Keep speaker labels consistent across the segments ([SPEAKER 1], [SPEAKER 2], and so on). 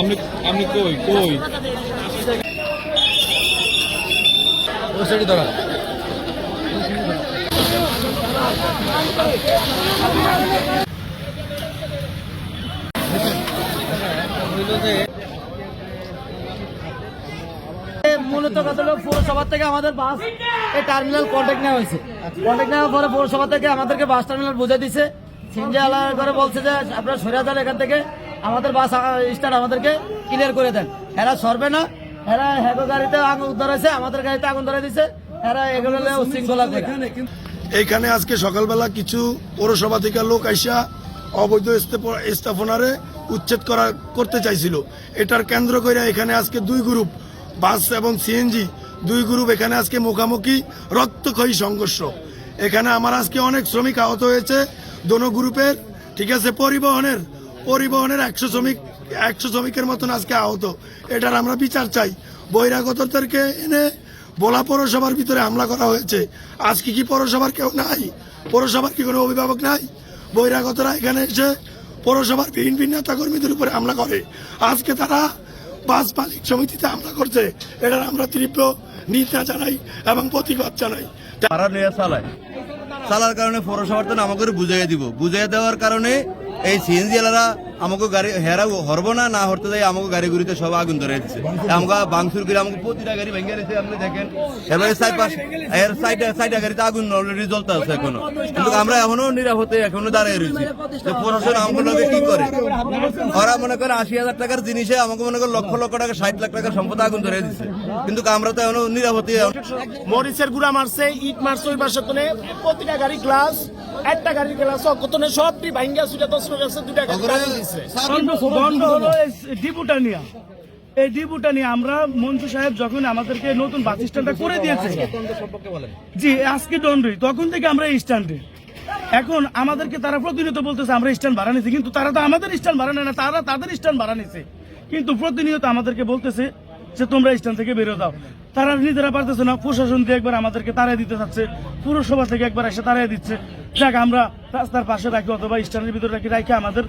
[SPEAKER 1] আমি আমি কই কই?
[SPEAKER 2] ও সেটি ধরা
[SPEAKER 3] মূলত কথা হলো পৌরসভা থেকে আমাদের বাস এই টার্মিনাল কন্ট্যাক্ট নেওয়া হয়েছে। কন্ট্যাক্ট নেওয়ার পরে পৌরসভা থেকে আমাদেরকে বাস টার্মিনাল বুঝে দিছে। আলাদা করে বলছে যে, আপনারা সরে যান এখান থেকে আমাদের বাস স্টার্ট আমাদেরকে ক্লিয়ার করে দেন। এরা সরবে না। এরা হ্যাগো গাড়িতে আগুন ধরেছে, আমাদের গাড়িতে আগুন ধরে দিছে। এরা এগুলো শৃঙ্খলা থেকে
[SPEAKER 4] এইখানে আজকে সকালবেলা কিছু পৌরসভা থেকে লোক আইসা অবৈধ স্থাপ- স্থাপনারে উচ্ছেদ করা, করতে চাইছিল। এটার কেন্দ্র করে এখানে আজকে দুই গ্রুপ বাস এবং সিএনজি দুই গ্রুপ এখানে আজকে মুখামুখি রক্তক্ষয়ী সংঘর্ষ। এখানে আমার আজকে অনেক শ্রমিক আহত হয়েছে। দোনো গ্রুপের ঠিক আছে, পরিবহনের পরিবহনের একশো শ্রমিক, একশো শ্রমিকের মতন আজকে আহত। এটার আমরা বিচার চাই। বহিরাগতদেরকে এনে বোলা পৌরসভার ভিতরে হামলা করা হয়েছে। আজকে কি পৌরসভার কেউ নাই? পৌরসভার কি কোনো অভিভাবক নাই? বহিরাগতরা এখানে এসে পৌরসভার ভিন ভিন নেতা কর্মীদের উপরে হামলা করে। আজকে তারা বাস মালিক সমিতিতে হামলা করছে। এটার আমরা তীব্র নিন্দা জানাই এবং প্রতিবাদ জানাই।
[SPEAKER 5] তারা নিয়ে চালায়। চালার কারণে পৌরসভার তো আমাকে বুঝাই দিব। বুঝাই দেওয়ার কারণে এই সিএনজি এলারা আমাকে গাড়ি হেরা হরবো না না হরতে দেয় আমাকে গাড়ি গুড়িতে সব আগুন ধরে দিচ্ছে। আমাকে বাংসুর করে আমাকে প্রতিটা গাড়ি ভেঙে দিচ্ছে আপনি দেখেন। এবারে সাইড পাশ এর সাইডে সাইডে গাড়িতে আগুন অলরেডি জ্বলতে আছে এখনও। কিন্তু আমরা এখনও নিরাপদে এখনও দাঁড়িয়ে রয়েছি। তো প্রশাসন আমাকে কি করে? ওরা মনে করে আশি হাজার টাকার জিনিসে আমাকে মনে করে লক্ষ লক্ষ টাকা ষাট লাখ টাকার সম্পদ আগুন ধরে দিচ্ছে কিন্তু আমরা তো এখনও নিরাপদে
[SPEAKER 6] মরিচের গুড়া মারছে ইট মারছে ওই তোনে প্রতিটা গাড়ি গ্লাস একটা গাড়ির গ্লাস কতনে সবটি ভাঙ্গা সুটা দশ গেছে দুটা গাড়ি
[SPEAKER 7] হলো এই ডিপুটা নিয়ে এই ডিপুটা নিয়ে আমরা মঞ্জু সাহেব যখন আমাদেরকে নতুন বাস স্ট্যান্ডটা করে দিয়েছে জি আজকে দণ্ডই তখন থেকে আমরা এই স্ট্যান্ডে। এখন আমাদেরকে তারা প্রতিনিয়ত বলতেছে আমরা স্ট্যান্ড ভাড়া নিছি কিন্তু তারা তো আমাদের স্ট্যান্ড ভাড়া নেয় না তারা তাদের স্ট্যান্ড ভাড়া নিছে। কিন্তু প্রতিনিয়ত আমাদেরকে বলতেছে যে তোমরা স্ট্যান্ড থেকে বেরো দাও। তারা নিজেরা পারতেছে না প্রশাসন দিয়ে একবার আমাদেরকে তাড়াই দিতে চাচ্ছে পুরসভা থেকে একবার এসে তাড়াই দিচ্ছে। যাক আমরা রাস্তার পাশে রাখি অথবা স্ট্যান্ডের ভিতরে রাখি রাখি আমাদের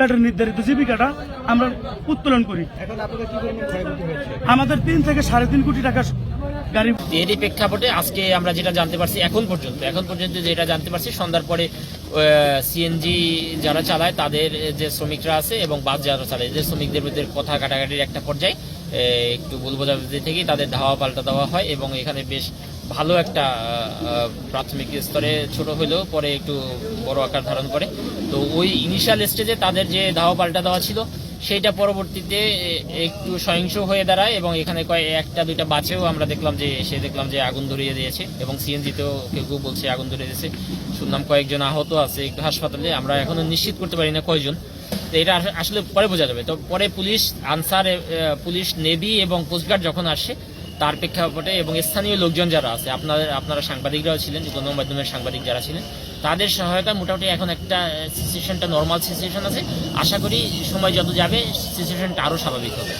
[SPEAKER 7] পেটের নির্ধারিত জীবিকাটা আমরা উত্তোলন করি। আমাদের তিন থেকে সাড়ে তিন কোটি টাকা গাড়ি
[SPEAKER 8] এরই প্রেক্ষাপটে আজকে আমরা যেটা জানতে পারছি এখন পর্যন্ত এখন পর্যন্ত যেটা জানতে পারছি সন্ধ্যার পরে সিএনজি যারা চালায় তাদের যে শ্রমিকরা আছে এবং বাস যারা চালায় যে শ্রমিকদের মধ্যে কথা কাটাকাটির একটা পর্যায়ে। একটু ভুল বোঝাবুঝি থেকেই তাদের ধাওয়া পাল্টা দেওয়া হয় এবং এখানে বেশ ভালো একটা প্রাথমিক স্তরে ছোট হলেও পরে একটু বড় আকার ধারণ করে। তো ওই ইনিশিয়াল স্টেজে তাদের যে ধাওয়া পাল্টা দেওয়া ছিল, সেইটা পরবর্তীতে একটু সহিংস হয়ে দাঁড়ায় এবং এখানে কয়, একটা, দুইটা বাসেও আমরা দেখলাম যে এসে দেখলাম যে আগুন ধরিয়ে দিয়েছে এবং সিএনজিতেও কেউ কেউ বলছে আগুন ধরিয়ে দিয়েছে। শুনলাম কয়েকজন আহত আছে একটু হাসপাতালে, আমরা এখনও নিশ্চিত করতে পারি না কয়জন। তো এটা আসলে পরে বোঝা যাবে। তো পরে পুলিশ আনসার পুলিশ, নেভি এবং কোস্টগার্ড যখন আসে, তার প্রেক্ষাপটে এবং স্থানীয় লোকজন যারা আছে, আপনাদের আপনারা সাংবাদিকরাও ছিলেন গণমাধ্যমের সাংবাদিক যারা ছিলেন, তাদের সহায়তা মোটামুটি এখন একটা সিচুয়েশনটা নর্মাল সিচুয়েশন আছে। আশা করি সময় যত যাবে সিচুয়েশনটা আরও স্বাভাবিক হবে।